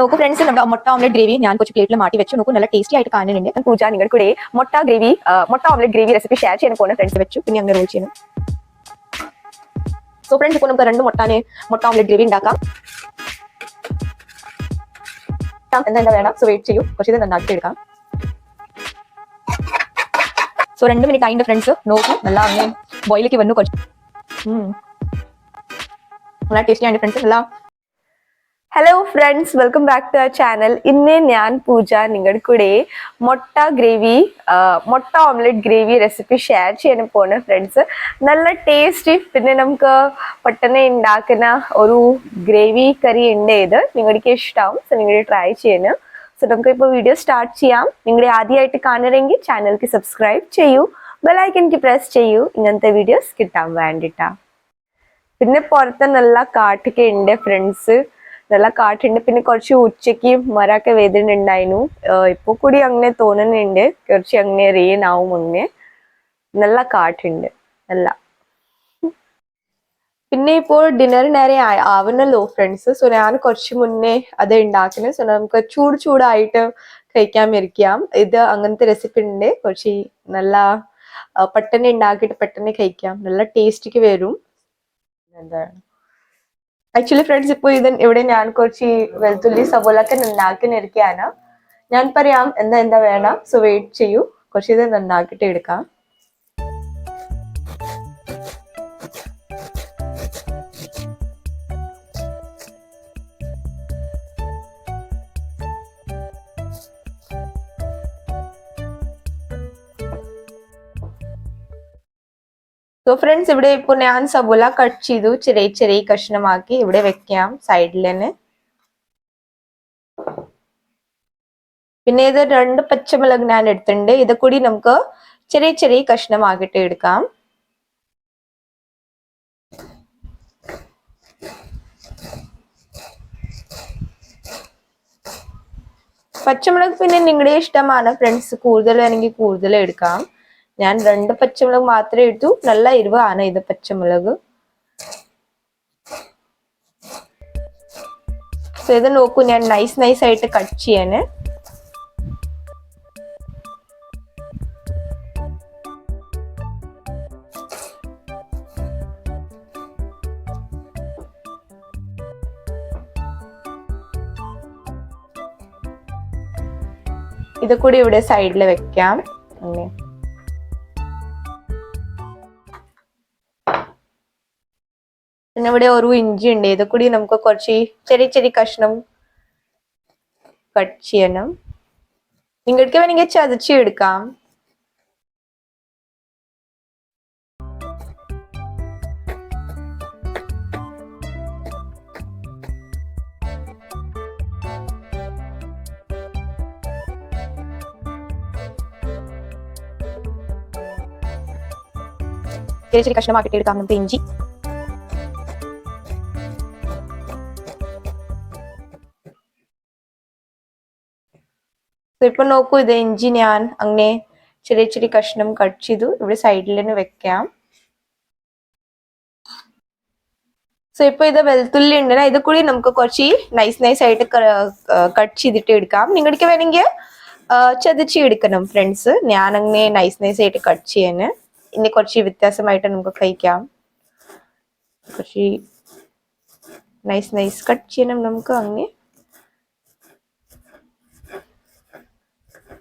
നോക്കൂ ഫ്രണ്ട്സ് നമ്മുടെ മുട്ട ഓംലെറ്റ് ഗ്രേവി ഞാൻ കുറച്ച് പ്ലേറ്റിൽ മാറ്റി വെച്ചു. നോക്കൂ നല്ല ടേസ്റ്റി ആയിട്ട് കാണുന്നുണ്ട്. പൂജ നിങ്ങൾക്ക് കൂടെ മുട്ട ഗ്രേവി മുട്ട ഓംലെറ്റ് ഗ്രേവി റെസിപ്പി ഷെയർ ചെയ്യാൻ പോകുന്ന ഫ്രണ്ട്സ് വെച്ചു. പിന്നെ അങ്ങനെ റോൾ ചെയ്യുന്നു സോ ഫ്രണ്ട്സ് ഇപ്പോൾ നമുക്ക് രണ്ട് മുട്ടാനെ മുട്ട ഓംലെറ്റ് ഗ്രേവി ഉണ്ടാക്കാം. എന്താ വേണം? സോ വെയിറ്റ് ചെയ്യൂ. കുറച്ച് ഇത് നന്നാക്കി എടുക്കാം. സോ രണ്ട് മിനിറ്റ് അതിന്റെ ഫ്രണ്ട്സ് നോക്കൂ നല്ല അങ്ങനെ ബോയിലേക്ക് വന്നു. കുറച്ച്. നല്ല ടേസ്റ്റി ആയിട്ട് ഫ്രണ്ട്സ് നല്ല hello friends welcome back to our channel ഇന്ന് ഞാൻ പൂജ നിങ്ങളുടെ കൂടെ മുട്ട ഗ്രേവി മുട്ട ഓംലെറ്റ് ഗ്രേവി റെസിപ്പി ഷെയർ ചെയ്യാൻ പോണ് ഫ്രണ്ട്സ് നല്ല ടേസ്റ്റി പിന്നെ നമുക്ക് പെട്ടെന്ന് ഉണ്ടാക്കുന്ന ഒരു ഗ്രേവി കറി ഉണ്ട് ഇത് നിങ്ങൾക്ക് ഇഷ്ടമാവും സോ നിങ്ങൾ ട്രൈ ചെയ്യാന് സോ നമുക്ക് ഇപ്പോൾ വീഡിയോ സ്റ്റാർട്ട് ചെയ്യാം നിങ്ങൾ ആദ്യമായിട്ട് കാണണമെങ്കിൽ ചാനൽക്ക് സബ്സ്ക്രൈബ് ചെയ്യൂ ബെലൈക്കൻക്ക് പ്രസ് ചെയ്യൂ ഇങ്ങനത്തെ വീഡിയോസ് കിട്ടാൻ വേണ്ടിട്ടാ. പിന്നെ പുറത്ത് നല്ല കാട്ടൊക്കെ ഉണ്ട് ഫ്രണ്ട്സ് നല്ല കാട്ടുണ്ട്. പിന്നെ കുറച്ച് ഉച്ചയ്ക്ക് മരമൊക്കെ വേദന ഉണ്ടായിരുന്നു ഇപ്പോൾ കൂടി അങ്ങനെ തോന്നുന്നുണ്ട് കുറച്ച് അങ്ങനെ റെയിൻ ആവും അങ്ങനെ നല്ല കാട്ടുണ്ട്. നല്ല പിന്നെ ഇപ്പോൾ ഡിന്നർ നേരെ ആ- ആവുന്നല്ലോ ഫ്രണ്ട്സ് സോ ഞാൻ കുറച്ച് മുന്നേ അത് ഉണ്ടാക്കുന്നത് സോ നമുക്ക് ചൂട് ചൂടായിട്ട് കഴിക്കാൻ ഇരിക്കാം ഇത് അങ്ങനത്തെ റെസിപ്പി ഉണ്ട് കുറച്ച് നല്ല പെട്ടെന്ന് ഉണ്ടാക്കിയിട്ട് പെട്ടെന്ന് കഴിക്കാം. നല്ല ടേസ്റ്റിക്ക് വരും. എന്താണ് ആക്ച്വലി ഫ്രണ്ട്സ് ഇപ്പോൾ ഇത് ഇവിടെ ഞാൻ കുറച്ച് വെളുത്തുള്ളി സവോളൊക്കെ നന്നാക്കിനിരിക്കുകയാണ് ഞാൻ പറയാം എന്താ എന്താ വേണം. സോ വെയിറ്റ് ചെയ്യൂ. കുറച്ച് ഇത് നന്നാക്കിയിട്ട് എടുക്കാം. സോ ഫ്രണ്ട്സ് ഇവിടെ ഇപ്പോൾ ഞാൻ സബോല കട്ട് ചെയ്തു. ചെറിയ ചെറിയ കഷ്ണമാക്കി ഇവിടെ വെക്കാം സൈഡിൽ തന്നെ പിന്നെ ഇത് രണ്ട് പച്ചമുളക് ഞാൻ എടുത്തിട്ടുണ്ട്. ഇത് കൂടി നമുക്ക് ചെറിയ ചെറിയ കഷ്ണമാക്കിയിട്ട് എടുക്കാം. പച്ചമുളക് പിന്നെ നിങ്ങളുടെ ഇഷ്ടമാണ്. ഫ്രണ്ട്സ് കൂടുതൽ വേണമെങ്കിൽ കൂടുതൽ എടുക്കാം. ഞാൻ രണ്ട് പച്ചമുളക് മാത്രമേ എടുത്തു നല്ല എരിവാണ് ഇത് പച്ചമുളക്. സോ ഇത് നോക്കൂ ഞാൻ നൈസ് നൈസ് ആയിട്ട് കട്ട് ചെയ്യാന് ഇത് കൂടി ഇവിടെ സൈഡിൽ വെക്കാം. അങ്ങനെ. പിന്നെ ഇവിടെ ഒരു ഇഞ്ചി ഉണ്ട്. ഇത് കൂടി നമുക്ക് കുറച്ച് ചെറിയ ചെറിയ കഷ്ണം കട്ട് ചെയ്യണം. നിങ്ങൾക്ക് വേണമെങ്കിൽ ചതച്ച് എടുക്കാം. ചെറിയ ചെറിയ കഷ്ണമാക്കിയിട്ട് എടുക്കാം. നമുക്ക് ഇഞ്ചി So, ഇപ്പൊ നോക്കൂ ഇത് ഇഞ്ചി ഞാൻ അങ്ങനെ ചെറിയ ചെറിയ കഷ്ണം കട്ട് ചെയ്തു. ഇവിടെ സൈഡിൽ തന്നെ വെക്കാം. സോ ഇപ്പൊ ഇത് വെളുത്തുള്ളി ഉണ്ട്. ഇത് കൂടി നമുക്ക് കുറച്ച് നൈസ് നൈസ് ആയിട്ട് കട്ട് ചെയ്തിട്ട് എടുക്കാം. നിങ്ങൾക്ക് വേണമെങ്കിൽ ചതച്ച് എടുക്കണം ഫ്രണ്ട്സ് ഞാൻ അങ്ങനെ നൈസ് നൈസ് ആയിട്ട് കട്ട് ചെയ്യാന്. ഇനി കുറച്ച് വ്യത്യാസമായിട്ട് നമുക്ക് കഴിക്കാം. കുറച്ച് നൈസ് നൈസ് കട്ട് ചെയ്യണം നമുക്ക് അങ്ങനെ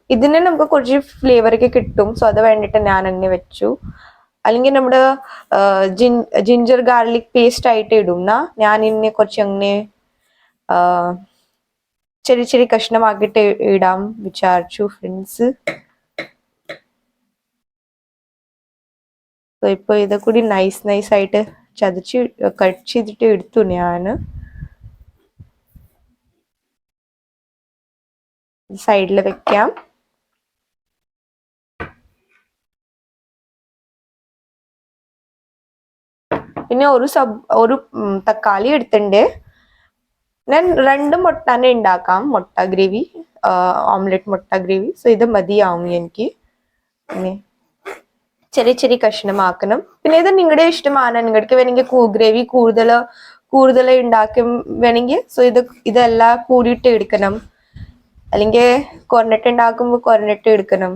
ഇതിന് നമുക്ക് കുറച്ച് ഫ്ലേവർ ഒക്കെ കിട്ടും. സോ അത് വേണ്ടിയിട്ട് ഞാൻ അങ്ങനെ വെച്ചു. അല്ലെങ്കിൽ നമ്മുടെ ജിഞ്ചർ ഗാർലിക് പേസ്റ്റ് ആയിട്ട് ഇടും എന്നാ ഞാൻ ഇന്നെ കുറച്ച് അങ്ങനെ ചെറിയ ചെറിയ കഷ്ണമാക്കിയിട്ട് ഇടാം വിചാരിച്ചു ഫ്രണ്ട്സ് ഇപ്പൊ ഇത് കൂടി നൈസ് നൈസ് ആയിട്ട് ചതച്ച് കട്ട് ചെയ്തിട്ട് എടുത്തു ഞാൻ സൈഡിൽ വെക്കാം. പിന്നെ ഒരു സബ് ഒരു തക്കാളി എടുത്തിട്ടുണ്ട്. ഞാൻ രണ്ട് മുട്ട തന്നെ ഉണ്ടാക്കാം. മുട്ട ഗ്രേവി ഓംലെറ്റ് മുട്ട ഗ്രേവി. സോ ഇത് മതിയാവും എനിക്ക്. പിന്നെ ചെറിയ ചെറിയ കഷ്ണമാക്കണം. പിന്നെ ഇത് നിങ്ങളുടെ ഇഷ്ടമാണ്. നിങ്ങൾക്ക് വേണമെങ്കിൽ ഗ്രേവി കൂടുതൽ കൂടുതൽ ഉണ്ടാക്കും വേണമെങ്കിൽ. സോ ഇത് ഇതെല്ലാം കൂടിയിട്ട് എടുക്കണം. അല്ലെങ്കിൽ കുറഞ്ഞിട്ട് ഉണ്ടാക്കുമ്പോൾ കുറഞ്ഞിട്ട് എടുക്കണം.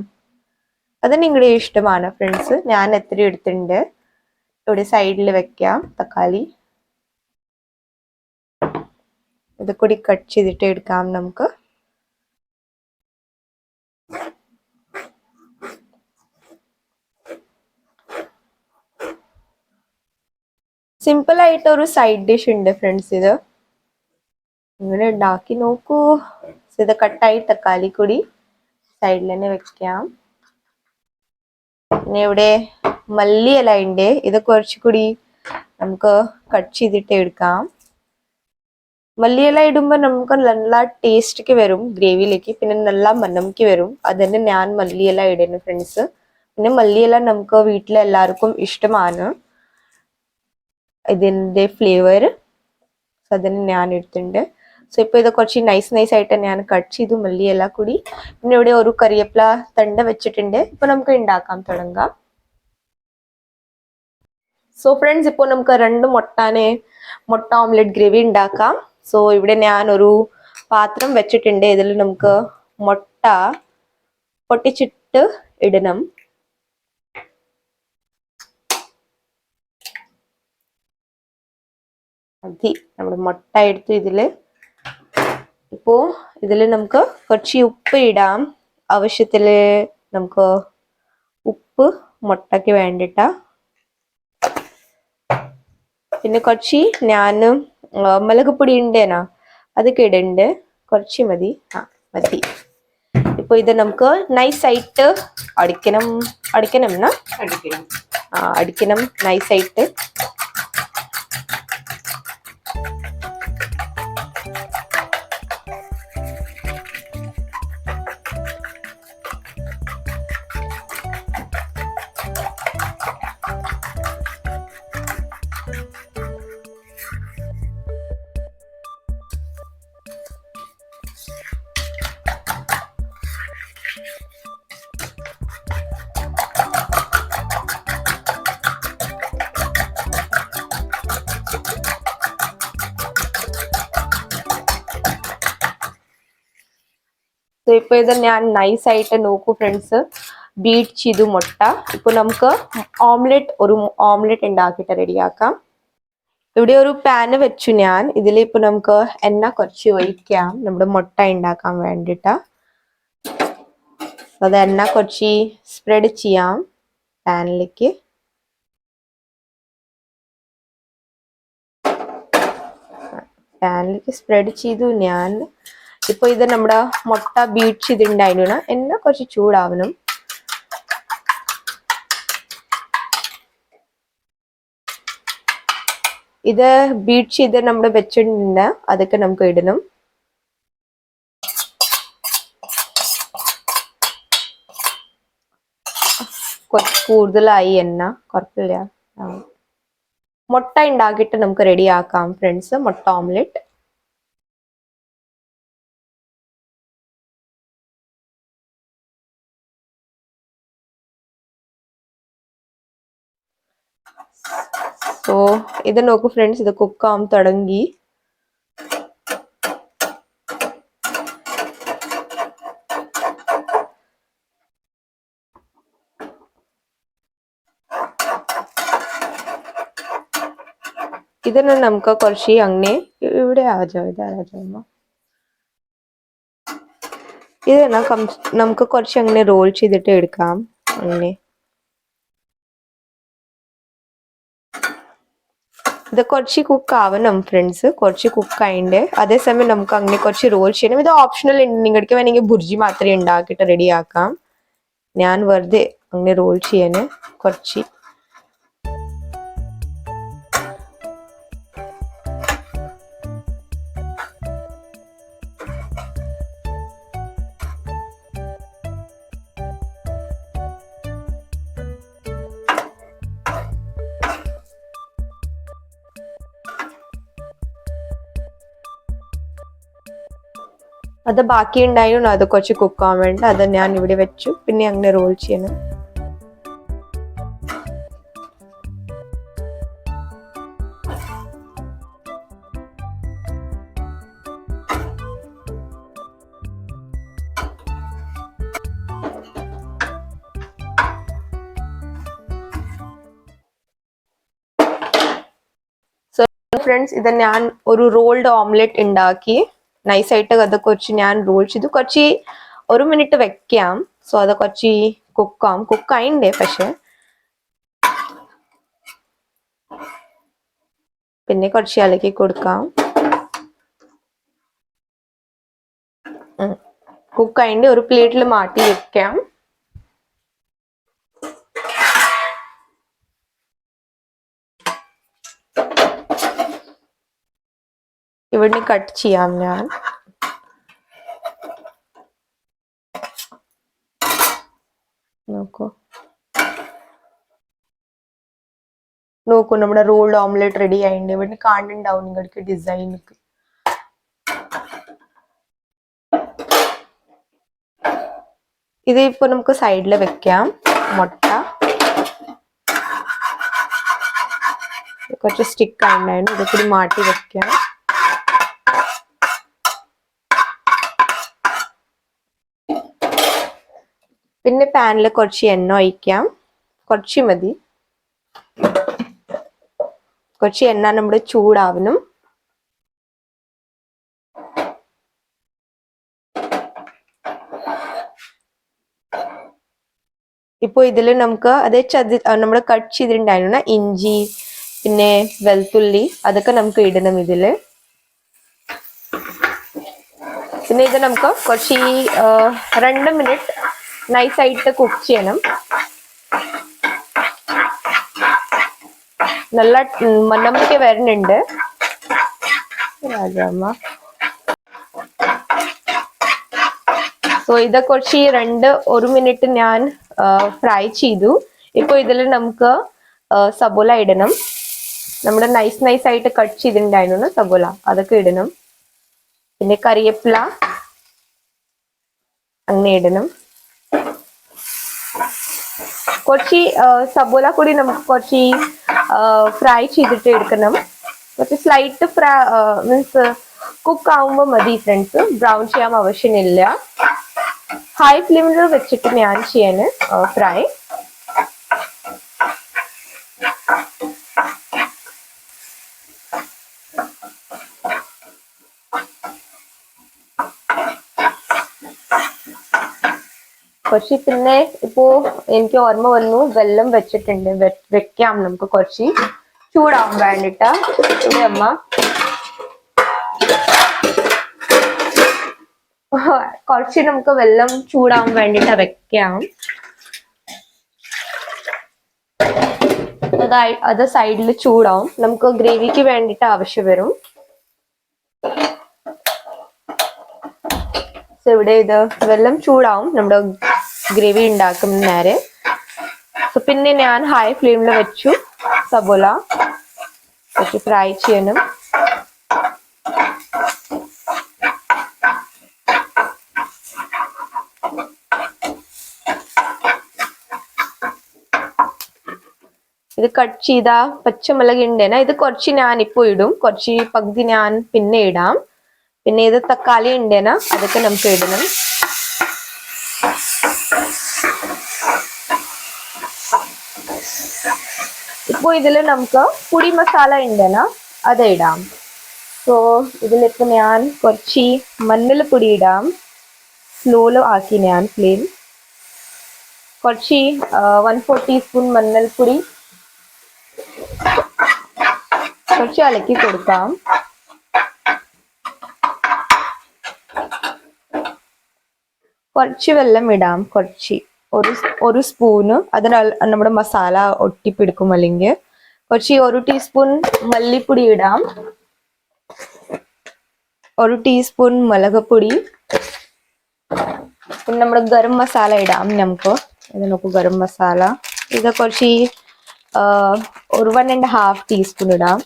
അത് നിങ്ങളുടെ ഇഷ്ടമാണ് ഫ്രണ്ട്സ് ഞാൻ എത്ര എടുത്തിട്ടുണ്ട്. ഇവിടെ സൈഡിൽ വെക്കാം. തക്കാളി. ഇത് കൂടി കട്ട് ചെയ്തിട്ട് എടുക്കാം നമുക്ക്. സിമ്പിൾ ആയിട്ട് ഒരു സൈഡ് ഡിഷ് ഉണ്ട് ഫ്രണ്ട്സ് ഇത്. നിങ്ങൾ ഉണ്ടാക്കി നോക്കൂ. ഇത് കട്ടായി തക്കാളി കൂടി സൈഡിൽ തന്നെ വെക്കാം. പിന്നെ ഇവിടെ മല്ലിയില ഉണ്ട് ഇത് കുറച്ചുകൂടി നമുക്ക് കട്ട് ചെയ്തിട്ട് എടുക്കാം. മല്ലിയില ഇടുമ്പോൾ നമുക്ക് നല്ല ടേസ്റ്റ്ക്ക് വരും ഗ്രേവിയിലേക്ക് പിന്നെ നല്ല മണംക്ക് വരും. അതന്നെ ഞാൻ മല്ലിയില ഇടുന്നു ഫ്രണ്ട്സ് പിന്നെ മല്ലിയില നമുക്ക് വീട്ടിലെ എല്ലാവർക്കും ഇഷ്ടമാണ്. ഇതിന്റെ ഫ്ലേവർ അതിന് ഞാൻ എടുത്തിട്ടുണ്ട്. സോ ഇപ്പോൾ ഇത് കുറച്ച് നൈസ് നൈസ് ആയിട്ട് ഞാൻ കട്ട് ചെയ്തു മല്ലിയില കൂടി. പിന്നെ ഇവിടെ ഒരു കറിവേപ്പില തണ്ട വെച്ചിട്ടുണ്ട്. ഇപ്പോൾ നമുക്ക് ഉണ്ടാക്കാൻ തുടങ്ങാം. സോ ഫ്രണ്ട്സ് ഇപ്പോൾ നമുക്ക് രണ്ട് മുട്ടാനെ മുട്ട ഓംലെറ്റ് ഗ്രേവി ഉണ്ടാക്കാം. സോ ഇവിടെ ഞാൻ ഒരു പാത്രം വെച്ചിട്ടുണ്ട്. ഇതിൽ നമുക്ക് മുട്ട പൊട്ടിച്ചിട്ട് ഇടണം. മതി. നമ്മൾ മുട്ട എടുത്ത് ഇതിൽ ഇപ്പോൾ ഇതിൽ നമുക്ക് കുറച്ച് ഉപ്പ് ഇടാം. ആവശ്യത്തിൽ നമുക്ക് ഉപ്പ് മുട്ടയ്ക്ക് വേണ്ടിട്ട. പിന്നെ കുറച്ച് ഞാൻ മുളകുപൊടി ഉണ്ടേനാ അതൊക്കെ ഇടുന്നുണ്ട് കുറച്ച് മതി. ആ മതി. ഇപ്പൊ ഇത് നമുക്ക് നൈസായിട്ട് അടിക്കണം. അടിക്കണം എന്നാ? അടിക്കണം. ആ അടിക്കണം. നൈസായിട്ട് So, ഇപ്പൊ ഇത് ഞാൻ നൈസ് ആയിട്ട് നോക്കൂ ഫ്രണ്ട്സ് ബീറ്റ് ചെയ്തു മുട്ട. ഇപ്പൊ നമുക്ക് ഓംലെറ്റ് ഒരു ഓംലെറ്റ് ഉണ്ടാക്കിയിട്ട് റെഡിയാക്കാം ഇവിടെ ഒരു പാന് വെച്ചു ഞാൻ. ഇതിൽ നമുക്ക് എണ്ണ കുറച്ച് ഒഴിക്കാം. നമ്മുടെ മുട്ട ഉണ്ടാക്കാൻ വേണ്ടിട്ട് അത് എണ്ണ കുറച്ച് സ്പ്രെഡ് ചെയ്യാം പാനിലേക്ക് പാനിലേക്ക് സ്പ്രെഡ് ചെയ്തു ഞാൻ. ഇപ്പൊ ഇത് നമ്മുടെ മുട്ട ബീറ്റ് ഇതുണ്ടായിരുന്നു എണ്ണ കുറച്ച് ചൂടാവണം. ഇത് ബീറ്റ് ഇത് നമ്മൾ വെച്ചിട്ടുണ്ട്. അതൊക്കെ നമുക്ക് ഇടണം. കുറച്ച് കൂടുതലായി എണ്ണ. കുഴപ്പമില്ല. മുട്ട ഉണ്ടാക്കിയിട്ട് നമുക്ക് റെഡി ആക്കാം ഫ്രണ്ട്സ് മുട്ട ഓംലെറ്റ് സോ ഇത് നോക്കൂ ഫ്രണ്ട്സ് ഇത് കുക്കാവാൻ തുടങ്ങി. ഇതിന് നമുക്ക് കുറച്ച് അങ്ങനെ ഇവിടെ ആജോ ഇത് ആജോ ഇത് നമുക്ക് കുറച്ച് അങ്ങനെ റോൾ ചെയ്തിട്ട് എടുക്കാം അങ്ങനെ ഇത് കുറച്ച് കുക്ക് ആവണം ഫ്രണ്ട്സ് കുറച്ച് കുക്ക് ആയിണ്ട്. അതേസമയം നമുക്ക് അങ്ങനെ കുറച്ച് റോൾ ചെയ്യണം. ഇത് ഓപ്ഷണൽ ഉണ്ട് നിങ്ങൾക്ക് വേണമെങ്കിൽ ബുർജി മാത്രമേ ഉണ്ടാക്കിയിട്ട് റെഡി ആക്കാം. ഞാൻ വെറുതെ അങ്ങനെ റോൾ ചെയ്യാൻ കുറച്ച് അത് ബാക്കി ഉണ്ടായിരുന്നു അത് കുറച്ച് കുക്കാൻ വേണ്ട അത് ഞാൻ ഇവിടെ വെച്ചു. പിന്നെ അങ്ങനെ റോൾ ചെയ്യണം. ഫ്രണ്ട്സ് ഇത് ഞാൻ ഒരു റോൾഡ് ഓംലെറ്റ് ഉണ്ടാക്കി. നൈസായിട്ട് അത് കുറച്ച് ഞാൻ റോൾ ചെയ്തു. കുറച്ച് ഒരു മിനിറ്റ് വെക്കാം. സോ അത് കുറച്ച് കുക്കാം കുക്കായിണ്ടേ പക്ഷെ. പിന്നെ കുറച്ച് ഇളക്കി കൊടുക്കാം. കുക്കായിണ്ട് ഒരു പ്ലേറ്റിൽ മാറ്റി വെക്കാം. ഇവിടുന്ന് കട്ട് ചെയ്യാം ഞാൻ. നോക്കൂ. നോക്കൂ നമ്മുടെ റോൾഡ് ഓംലെറ്റ് റെഡി ആയിട്ടുണ്ട്. ഇവിടുന്ന് കാണുന്നുണ്ടാവും നിങ്ങൾക്ക് ഡിസൈൻ ഇത് ഇപ്പൊ നമുക്ക് സൈഡിൽ വെക്കാം. മുട്ട. കുറച്ച് സ്റ്റിക്ക് ആയിട്ടുണ്ടായിരുന്നു ഇത് കൂടി മാറ്റി വെക്കാം. പിന്നെ പാനിൽ കുറച്ച് എണ്ണ ഒഴിക്കാം. കുറച്ച് മതി. കുറച്ച് എണ്ണ നമ്മൾ ചൂടാവണം. ഇപ്പൊ ഇതിൽ നമുക്ക് അതേ ചതി നമ്മൾ കട്ട് ചെയ്തിട്ടുണ്ടായിരുന്നു ഇഞ്ചി പിന്നെ വെളുത്തുള്ളി അതൊക്കെ നമുക്ക് ഇടണം ഇതിൽ പിന്നെ ഇത് നമുക്ക് കുറച്ച് രണ്ട് മിനിറ്റ് നൈസായിട്ട് കുക്ക് ചെയ്യണം. നല്ല മണ്ണമ്മയ്ക്ക് വരുന്നുണ്ട്. സോ ഇത് കുറച്ച് രണ്ട് ഒരു മിനിറ്റ് ഞാൻ ഫ്രൈ ചെയ്തു. ഇപ്പൊ ഇതിൽ നമുക്ക് സബോല ഇടണം. നമ്മുടെ നൈസ് നൈസ് ആയിട്ട് കട്ട് ചെയ്തിട്ടുണ്ടായിരുന്നു സബോല അതൊക്കെ ഇടണം. പിന്നെ കറിവേപ്പില അങ്ങനെ ഇടണം. കുറച്ച് സബോല കൂടി നമുക്ക് കുറച്ച് ഫ്രൈ ചെയ്തിട്ട് എടുക്കണം. കുറച്ച് സ്ലൈറ്റ് ഫ്രൈ മീൻസ് കുക്ക് ആവുമ്പോൾ മതി ഫ്രണ്ട്സ് ബ്രൗൺ ചെയ്യാൻ ആവശ്യമില്ല. ഹൈ ഫ്ലെയിമിൽ വെച്ചിട്ട് ഞാൻ ചെയ്യാൻ ഫ്രൈ കുറച്ച് പിന്നെ ഇപ്പോ എനിക്ക് ഓർമ്മ വന്നു വെള്ളം വെച്ചിട്ടുണ്ട്. വെക്കാം നമുക്ക് കുറച്ച്. ചൂടാവാൻ വേണ്ടിട്ട. അമ്മ? കുറച്ച് നമുക്ക് വെള്ളം ചൂടാവാൻ വേണ്ടിട്ട് വെക്കാം. അതായി അത് സൈഡിൽ ചൂടാവും. നമുക്ക് ഗ്രേവിക്ക് വേണ്ടിട്ട് ആവശ്യം വരും. ഇവിടെ ഇത് വെള്ളം ചൂടാവും. നമ്മുടെ ഗ്രേവി ഉണ്ടാക്കും നേരെ. സോ പിന്നെ ഞാൻ ഹൈ ഫ്ലെയിമിൽ വെച്ചു സബോല വെച്ച് ഫ്രൈ ചെയ്യണം. ഇത് കട്ട് ചെയ്ത പച്ചമുളക് ഉണ്ടേന ഇത് കുറച്ച് ഞാൻ ഇപ്പൊ ഇടും. കുറച്ച് പകുതി ഞാൻ പിന്നെ ഇടാം. പിന്നെ ഇത് തക്കാളി ഉണ്ടേന അതൊക്കെ നമുക്ക് ഇടണം. ഇപ്പൊ ഇതിൽ നമുക്ക് പൊടി മസാല ഉണ്ടേന അത് ഇടാം സോ ഇതിലിപ്പോ ഞാൻ കുറച്ച് മഞ്ഞൾപ്പൊടി ഇടാം സ്ലോലോ ആക്കി ഞാൻ ഫ്ലെയിം കുറച്ച് വൺ ഫോർ ടീസ്പൂൺ മഞ്ഞൾപ്പൊടി കുറച്ച് ഇളക്കി കൊടുക്കാം കുറച്ച് വെള്ളം ഇടാം കുറച്ച് ഒരു ഒരു സ്പൂണ് അതിന് നമ്മുടെ മസാല ഒട്ടിപ്പിടിക്കും അല്ലെങ്കിൽ. കുറച്ച് ഒരു ടീസ്പൂൺ മല്ലിപ്പൊടി ഇടാം. ഒരു ടീസ്പൂൺ മുളകപ്പൊടി പിന്നെ നമ്മൾ ഗരം മസാല ഇടാം നമുക്ക്. ഇത് നോക്കൂ ഗരം മസാല. ഇത് കുറച്ച് ഒരു വൺ ആൻഡ് ഹാഫ് ടീസ്പൂൺ ഇടാം.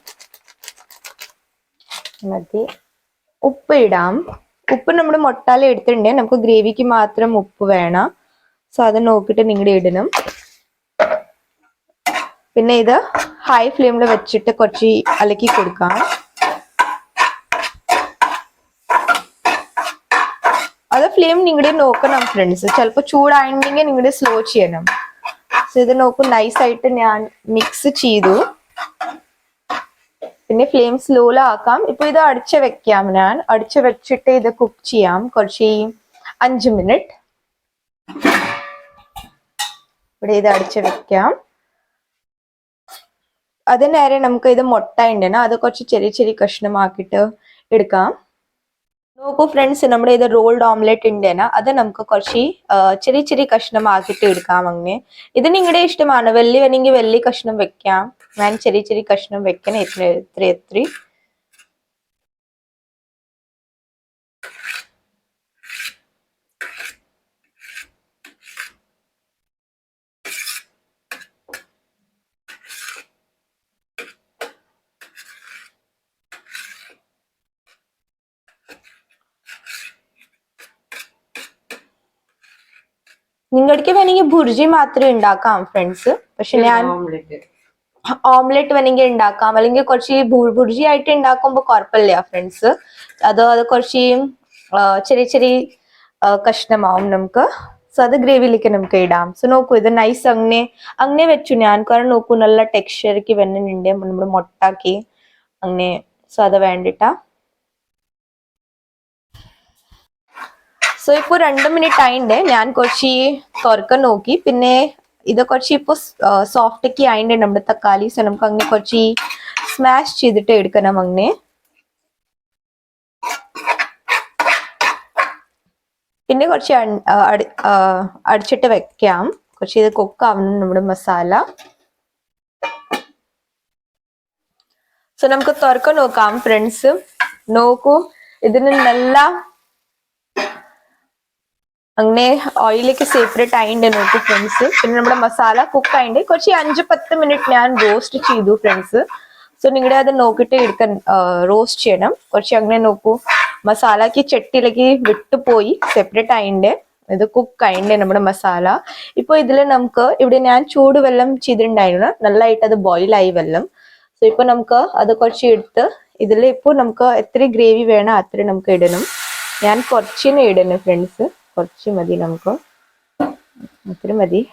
മതി ഉപ്പ് ഇടാം. ഉപ്പ് നമ്മൾ മുട്ടാല എടുത്തിട്ടുണ്ട് നമുക്ക് ഗ്രേവിക്ക് മാത്രം ഉപ്പ് വേണം. സോ അത് നോക്കിയിട്ട് നിങ്ങൾ ഇടണം. പിന്നെ ഇത് ഹൈ ഫ്ലെയിമിൽ വെച്ചിട്ട് കുറച്ച് അലക്കി കൊടുക്കാം. അത് ഫ്ലെയിം നിങ്ങളുടെ നോക്കണം ഫ്രണ്ട്സ് ചിലപ്പോൾ ചൂടായിട്ടുണ്ടെങ്കിൽ നിങ്ങളുടെ സ്ലോ ചെയ്യണം. സോ ഇത് നോക്കും നൈസ് ആയിട്ട് ഞാൻ മിക്സ് ചെയ്തു. പിന്നെ ഫ്ലെയിം സ്ലോയിലാക്കാം ഇപ്പൊ ഇത് അടിച്ചു വെക്കാം ഞാൻ. അടിച്ചു വെച്ചിട്ട് ഇത് കുക്ക് ചെയ്യാം. കുറച്ച് അഞ്ച് മിനിറ്റ് ഇവിടെ ഇത് അടിച്ച് വെക്കാം. അതിനേരെ നമുക്ക് ഇത് മുട്ട ഉണ്ടെന്ന് അത് കുറച്ച് ചെറിയ ചെറിയ കഷ്ണമാക്കിയിട്ട് എടുക്കാം. നോക്കൂ ഫ്രണ്ട്സ് നമ്മുടെ ഇത് റോൾഡ് ഓംലെറ്റ് ഉണ്ടെന്ന് അത് നമുക്ക് കുറച്ച് ചെറിയ ചെറിയ കഷ്ണമാക്കിയിട്ട് എടുക്കാം അങ്ങനെ ഇത് നിങ്ങളുടെ ഇഷ്ടമാണ്. വലിയ വേണമെങ്കിൽ വലിയ കഷ്ണം വെക്കാം. ഞാൻ ചെറിയ ചെറിയ കഷ്ണം വെക്കണം എത്ര എത്ര എത്ര നിങ്ങൾക്ക് വേണമെങ്കിൽ ഭുർജി മാത്രമേ ഉണ്ടാക്കാം ഫ്രണ്ട്സ് പക്ഷെ ഞാൻ ഓംലെറ്റ് വേണമെങ്കിൽ ഉണ്ടാക്കാം. അല്ലെങ്കിൽ കുറച്ച് ഭുർജി ആയിട്ട് ഉണ്ടാക്കുമ്പോൾ കുഴപ്പമില്ല ഫ്രണ്ട്സ് അത് അത് കുറച്ച് ചെറിയ ചെറിയ കഷ്ണമാവും നമുക്ക്. സോ അത് ഗ്രേവിയിലേക്ക് നമുക്ക് ഇടാം. സോ നോക്കൂ ഇത് നൈസ് അങ്ങനെ അങ്ങനെ വെച്ചു. ഞാൻ കാരണം നോക്കൂ നല്ല ടെക്സ്ചർക്ക് വരുന്നുണ്ട് നമ്മുടെ മുട്ടാക്കി അങ്ങനെ സോ അത് വേണ്ടിട്ടാ. സോ ഇപ്പോൾ രണ്ട് മിനിറ്റ് ആയിണ്ട്. ഞാൻ കുറച്ച് തുറക്കം നോക്കി. പിന്നെ ഇത് കുറച്ച് ഇപ്പോൾ സോഫ്റ്റ് ഒക്കെ ആയിണ്ട്. നമ്മുടെ തക്കാളി സോ നമുക്ക് അങ്ങനെ കുറച്ച് സ്മാഷ് ചെയ്തിട്ട് എടുക്കണം അങ്ങനെ. പിന്നെ കുറച്ച് അടിച്ചിട്ട് വെക്കാം. കുറച്ച് ഇത് കുക്കാവുന്നു നമ്മുടെ മസാല. സോ നമുക്ക് തുറക്കം നോക്കാം ഫ്രണ്ട്സ് നോക്കൂ. ഇതിന് നല്ല അങ്ങനെ ഓയിലേക്ക് സെപ്പറേറ്റ് ആയിണ്ട് നോക്കൂ ഫ്രണ്ട്സ് പിന്നെ നമ്മുടെ മസാല കുക്ക് ആയിണ്ട്. കുറച്ച് അഞ്ച് പത്ത് മിനിറ്റ് ഞാൻ റോസ്റ്റ് ചെയ്തു ഫ്രണ്ട്സ് സോ നിങ്ങളുടെ അത് നോക്കിയിട്ട് എടുക്കാൻ റോസ്റ്റ് ചെയ്യണം. കുറച്ച് അങ്ങനെ നോക്കൂ. മസാലക്ക് ചട്ടിയിലേക്ക് വിട്ടുപോയി സെപ്പറേറ്റ് ആയിണ്ട്. ഇത് കുക്ക് ആയിണ്ട് നമ്മുടെ മസാല ഇപ്പൊ ഇതിൽ നമുക്ക് ഇവിടെ ഞാൻ ചൂടുവെള്ളം ചെയ്തിട്ടുണ്ടായിരുന്നു. നല്ലതായിട്ട് അത് ബോയിലായി വെള്ളം. സോ ഇപ്പൊ നമുക്ക് അത് കുറച്ച് എടുത്ത് ഇതിൽ ഇപ്പോൾ നമുക്ക് എത്ര ഗ്രേവി വേണം അത്ര നമുക്ക് ഇടണം. ഞാൻ കുറച്ചിനെ ഇടണം ഫ്രണ്ട്സ് കുറച്ച് മതി നമുക്ക്. അത്ര മതി.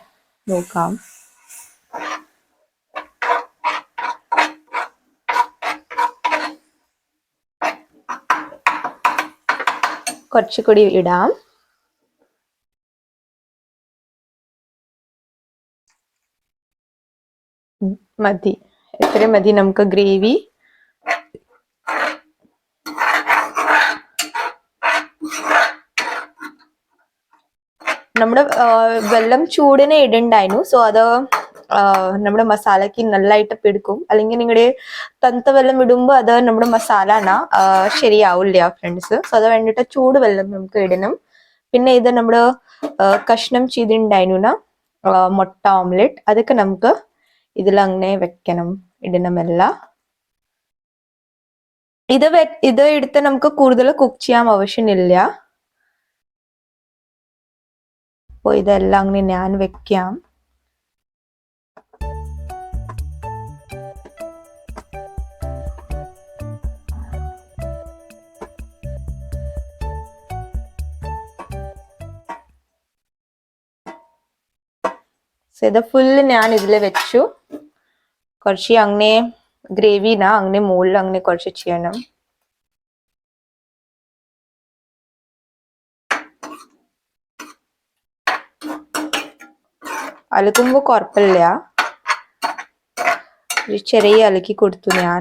നോക്കാം. കുറച്ചുകൂടി ഇടാം. മതി. എത്ര മതി നമുക്ക് ഗ്രേവി. നമ്മുടെ വെള്ളം ചൂടിനെ ഇടണ്ടായിരുന്നു. സോ അത് നമ്മുടെ മസാലക്ക് നല്ലതായിട്ട് പിടിക്കും. അല്ലെങ്കിൽ നിങ്ങളുടെ തണുത്ത വെള്ളം ഇടുമ്പോൾ അത് നമ്മുടെ മസാല ശരിയാവില്ല ഫ്രണ്ട്സ് സോ അത് വേണ്ടിയിട്ട് ചൂട് വെള്ളം നമുക്ക് ഇടണം. പിന്നെ ഇത് നമ്മുടെ കഷ്ണം ചെയ്തിട്ടുണ്ടായിരുന്നു മുട്ട ഓംലെറ്റ് അതൊക്കെ നമുക്ക് ഇതിൽ അങ്ങനെ വെക്കണം. ഇടണമല്ല ഇത് ഇത് എടുത്ത് നമുക്ക് കൂടുതൽ കുക്ക് ചെയ്യാൻ ആവശ്യമില്ല. അപ്പൊ ഇതെല്ലാം അങ്ങനെ ഞാൻ വെക്കാം. ഇത് ഫുള്ള് ഞാൻ ഇതിൽ വെച്ചു. കുറച്ച് അങ്ങനെ ഗ്രേവിന അങ്ങനെ മുകളിൽ അങ്ങനെ കുറച്ച് ചെയ്യണം. അലക്കുമ്പോ കുഴപ്പമില്ല ഒരു ചെറിയ അലക്കി കൊടുത്തു ഞാൻ.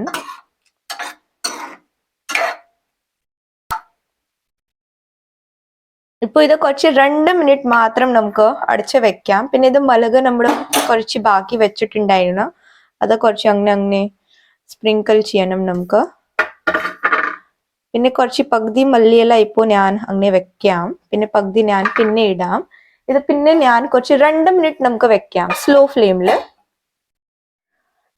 ഇപ്പൊ ഇത് കുറച്ച് രണ്ട് മിനിറ്റ് മാത്രം നമുക്ക് അടച്ചു വെക്കാം. പിന്നെ ഇത് മുളക് നമ്മൾ കുറച്ച് ബാക്കി വെച്ചിട്ടുണ്ടായിരുന്നു. അത് കുറച്ച് അങ്ങനെ അങ്ങനെ സ്പ്രിങ്കിൾ ചെയ്യണം നമുക്ക്. പിന്നെ കുറച്ച് പകുതി മല്ലിയില ഇപ്പോൾ ഞാൻ അങ്ങനെ വെക്കാം. പിന്നെ പകുതി ഞാൻ പിന്നെ ഇടാം. ഇത് പിന്നെ ഞാൻ കുറച്ച് രണ്ട് മിനിറ്റ് നമുക്ക് വെക്കാം. സ്ലോ ഫ്ലെയിമിൽ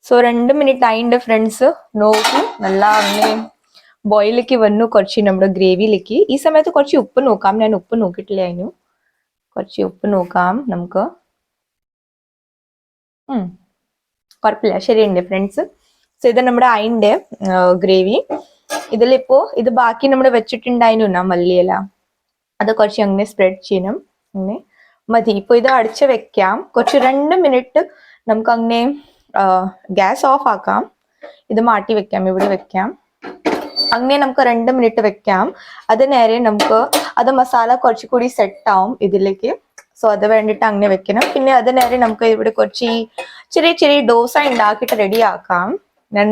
സോ രണ്ട് മിനിറ്റ് അതിന്റെ ഫ്രണ്ട്സ് നോക്കൂ നല്ല അങ്ങനെ ബോയിലേക്ക് വന്നു. കുറച്ച് നമ്മുടെ ഗ്രേവിയിലേക്ക് ഈ സമയത്ത് കുറച്ച് ഉപ്പ് നോക്കാം. ഞാൻ ഉപ്പ് നോക്കിയിട്ടില്ല അതിനു കുറച്ച് ഉപ്പ് നോക്കാം നമുക്ക്. കുഴപ്പമില്ല. ശരിയുണ്ട് ഫ്രണ്ട്സ് സോ ഇത് നമ്മുടെ അതിന്റെ ഗ്രേവി ഇതിലിപ്പോ ഇത് ബാക്കി നമ്മൾ വെച്ചിട്ടുണ്ടായിരുന്നു. മല്ലിയില. അത് കുറച്ച് അങ്ങനെ സ്പ്രെഡ് ചെയ്യണം. അങ്ങനെ മതി. ഇപ്പൊ ഇത് അടിച്ച് വെക്കാം. കുറച്ച് രണ്ട് മിനിറ്റ് നമുക്ക് അങ്ങനെ ഗ്യാസ് ഓഫ് ആക്കാം. ഇത് മാറ്റി വെക്കാം. ഇവിടെ വെക്കാം. അങ്ങനെ നമുക്ക് രണ്ട് മിനിറ്റ് വെക്കാം. അത് നേരെ നമുക്ക് അത് മസാല കുറച്ചുകൂടി സെറ്റ് ആവും ഇതിലേക്ക്. സോ അത് വേണ്ടിയിട്ട് അങ്ങനെ വെക്കണം. പിന്നെ അത് നേരെ നമുക്ക് ഇവിടെ കുറച്ച് ചെറിയ ചെറിയ ഡോസ ഉണ്ടാക്കിയിട്ട് റെഡി ആക്കാം. ഞാൻ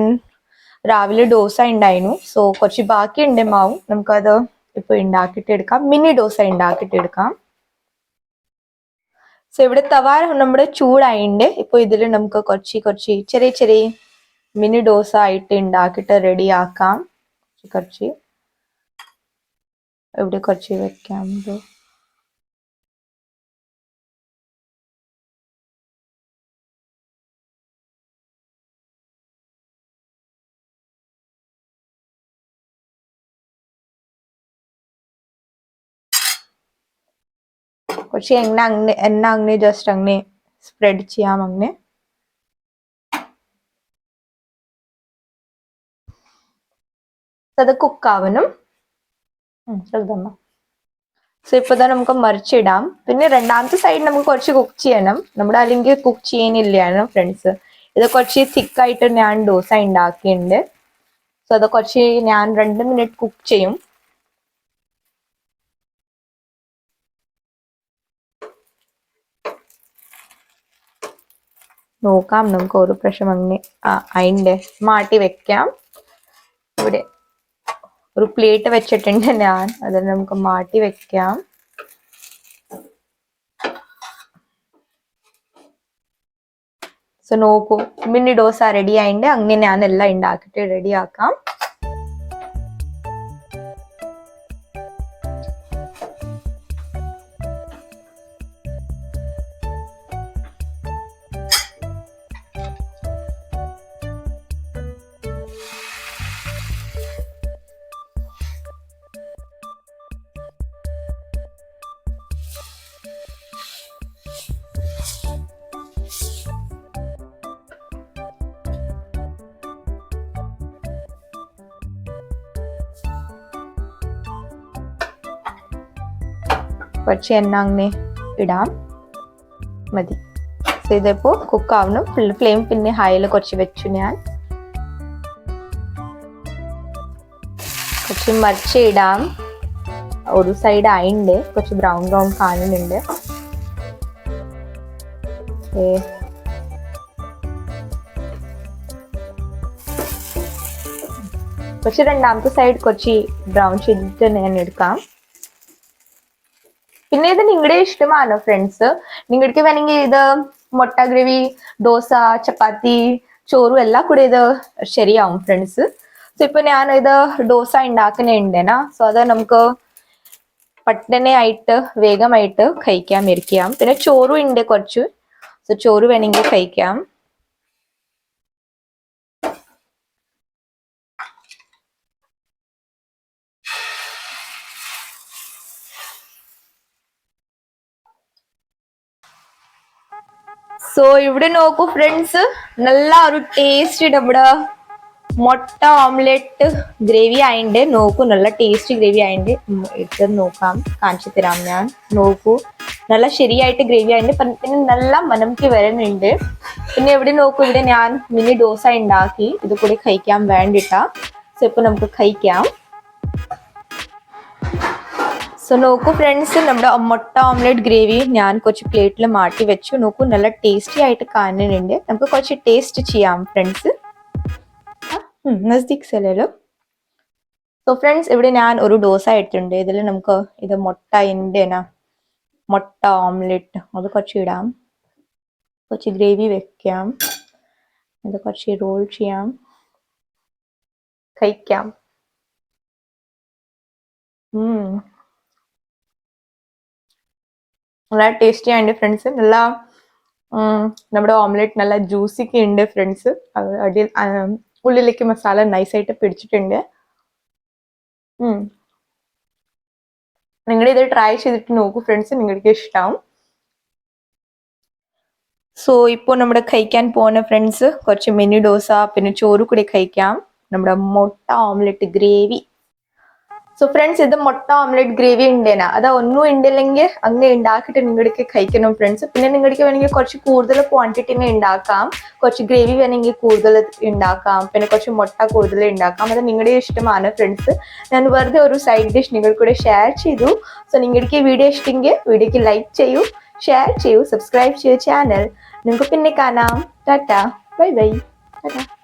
രാവിലെ ഡോസ ഉണ്ടായിരുന്നു. സോ കുറച്ച് ബാക്കി ഉണ്ട് മാവും. നമുക്കത് ഇപ്പൊ ഉണ്ടാക്കിയിട്ട് എടുക്കാം. മിനി ഡോസ ഉണ്ടാക്കിയിട്ട് എടുക്കാം. സോ ഇവിടെ തവ നമ്മുടെ ചൂടായിണ്ട്. ഇപ്പൊ ഇതിൽ നമുക്ക് കുറച്ച് കുറച്ച് ചെറിയ ചെറിയ മിനി ഡോസ ആയിട്ട് ഉണ്ടാക്കിയിട്ട് റെഡി ആക്കാം. കുറച്ച് ഇവിടെ കുറച്ച് വെക്കാം കുറച്ച് എണ്ണ അങ്ങ് എണ്ണ അങ്ങ് ജസ്റ്റ് അങ്ങ് സ്പ്രെഡ് ചെയ്യാം അങ്ങ് അത് കുക്കാവനും സോ ഇപ്പൊ തന്നെ നമുക്ക് മറിച്ചിടാം. പിന്നെ രണ്ടാമത്തെ സൈഡ് നമുക്ക് കുറച്ച് കുക്ക് ചെയ്യണം. നമ്മുടെ അല്ലെങ്കിൽ കുക്ക് ചെയ്യാനില്ലാണ് ഫ്രണ്ട്സ് ഇത് കുറച്ച് തിക്കായിട്ട് ഞാൻ ഡോസ ഉണ്ടാക്കിയിട്ടുണ്ട് സോ അത് കുറച്ച് ഞാൻ രണ്ട് മിനിറ്റ് കുക്ക് ചെയ്യും. നോക്കാം. നമുക്ക് ഒരു പ്രാവശ്യം അങ്ങനെ അതിന്റെ മാട്ടി വെക്കാം. ഇവിടെ ഒരു പ്ലേറ്റ് വെച്ചിട്ടുണ്ട് ഞാൻ. അത് നമുക്ക് മാട്ടി വെക്കാം. സോ നോക്കൂ. മിനി ഡോസ റെഡി ആയിട്ട് അങ്ങനെ ഞാൻ എല്ലാം ഉണ്ടാക്കിയിട്ട് റെഡി ആക്കാം. കുറച്ച് എണ്ണ അങ്ങനെ ഇടാം. മതി. സോ ഇതിപ്പോ കുക്ക് ആവണം. ഫ്ലെയിം പിന്നെ ഹൈയിൽ കുറച്ച് വെച്ചു ഞാൻ. കുറച്ച് മറിച്ച് ഇടാം. ഒരു സൈഡ് ആയിണ്ട്. കുറച്ച് ബ്രൗൺ ബ്രൗൺ കാണുന്നുണ്ട് കുറച്ച് രണ്ടാമത്തെ സൈഡ് കുറച്ച് ബ്രൗൺ ചെയ്തിട്ട് ഞാൻ എടുക്കാം. പിന്നെ ഇത് നിങ്ങളുടെ ഇഷ്ടമാണ് ഫ്രണ്ട്സ് നിങ്ങൾക്ക് വേണമെങ്കിൽ ഇത് മുട്ട ഗ്രേവി ദോശ ചപ്പാത്തി ചോറും എല്ലാം കൂടെ ഇത് ശരിയാവും ഫ്രണ്ട്സ് സോ ഇപ്പൊ ഞാൻ ഇത് ദോശ ഉണ്ടാക്കുന്നുണ്ടേനാ സോ അത് നമുക്ക് പട്ടനെ ആയിട്ട് വേഗമായിട്ട് കഴിക്കാം ഇരിക്കാം. പിന്നെ ചോറും ഉണ്ട് കുറച്ച്. സോ ചോറ് വേണമെങ്കിൽ കഴിക്കാം. സോ ഇവിടെ നോക്കൂ ഫ്രണ്ട്സ് നല്ല ഒരു ടേസ്റ്റ് ഇവിടെ. മുട്ട ഓംലെറ്റ് ഗ്രേവി ആയിണ്ട്. നോക്കൂ നല്ല ടേസ്റ്റ് ഗ്രേവി ആയിണ്ട്. ഇട്ട് നോക്കാം. കാണിച്ചു തരാം ഞാൻ. നോക്കൂ. നല്ല ശരിയായിട്ട് ഗ്രേവി ആയിണ്ട്. പിന്നെ നല്ല മനംക്ക് വരുന്നുണ്ട് പിന്നെ എവിടെ നോക്കൂ ഇവിടെ ഞാൻ മിനി ഡോസ ഉണ്ടാക്കി ഇത് കൂടി കഴിക്കാൻ വേണ്ടിട്ടാ. സോ ഇപ്പൊ നമുക്ക് കഴിക്കാം. സോ നോക്കൂ ഫ്രണ്ട്സ് നമ്മുടെ മുട്ട ഓംലെറ്റ് ഗ്രേവി ഞാൻ കുറച്ച് പ്ലേറ്റിൽ മാറ്റി വെച്ചു. നോക്കൂ നല്ല ടേസ്റ്റി ആയിട്ട് കാണുന്നുണ്ട് നമുക്ക് കുറച്ച് ടേസ്റ്റ് ചെയ്യാം ഫ്രണ്ട്സ് നസ്ദീക്സ് അല്ലല്ലോ സോ ഫ്രണ്ട്സ് ഇവിടെ ഞാൻ ഒരു ഡോസ എടുത്തിട്ടുണ്ട് ഇതിൽ നമുക്ക് ഇത് മുട്ട ഉണ്ട് മുട്ട ഓംലെറ്റ് അത് കുറച്ച് ഇടാം. കുറച്ച് ഗ്രേവി വെക്കാം. ഇത് കുറച്ച് റോൾ ചെയ്യാം. കഴിക്കാം. ടേസ്റ്റി ആയിട്ട് ഫ്രണ്ട്സ് നല്ല നമ്മുടെ ഓംലെറ്റ് നല്ല ജ്യൂസിക്ക് ഉണ്ട് ഫ്രണ്ട്സ് അടി ഉള്ളിലേക്ക് മസാല നൈസായിട്ട് പിടിച്ചിട്ടുണ്ട്. നിങ്ങൾ ഇത് ട്രൈ ചെയ്തിട്ട് നോക്കൂ ഫ്രണ്ട്സ് നിങ്ങൾക്ക് ഇഷ്ടാവും. സോ ഇപ്പോൾ നമ്മുടെ കഴിക്കാൻ പോകുന്ന ഫ്രണ്ട്സ് കുറച്ച് മെനു ഡോസ പിന്നെ ചോറ് കൂടി കഴിക്കാം. നമ്മുടെ മുട്ട ഓംലെറ്റ് ഗ്രേവി സോ ഫ്രണ്ട്സ് ഇത് മുട്ട ഓംലെറ്റ് ഗ്രേവി ഉണ്ടേനാ. അത് ഒന്നും ഉണ്ടില്ലെങ്കിൽ അങ്ങനെ ഉണ്ടാക്കിയിട്ട് നിങ്ങൾക്ക് കഴിക്കണം ഫ്രണ്ട്സ് പിന്നെ നിങ്ങൾക്ക് വേണമെങ്കിൽ കുറച്ച് കൂടുതൽ ക്വാണ്ടിറ്റിനെ ഉണ്ടാക്കാം കുറച്ച് ഗ്രേവി വേണമെങ്കിൽ കൂടുതൽ ഉണ്ടാക്കാം പിന്നെ കുറച്ച് മുട്ട കൂടുതൽ ഉണ്ടാക്കാം അത് നിങ്ങളുടെ ഇഷ്ടമാണ് ഫ്രണ്ട്സ് ഞാൻ വെറുതെ ഒരു സൈഡ് ഡിഷ് നിങ്ങൾ കൂടെ ഷെയർ ചെയ്തു. സോ നിങ്ങൾക്ക് ഈ വീഡിയോ ഇഷ്ടമെങ്കിൽ വീഡിയോക്ക് ലൈക്ക് ചെയ്യൂ ഷെയർ ചെയ്യൂ സബ്സ്ക്രൈബ് ചെയ്യൂ ചാനൽ നിങ്ങൾക്ക് പിന്നെ കാണാം. ടാറ്റ. Bye bye. ടാറ്റ.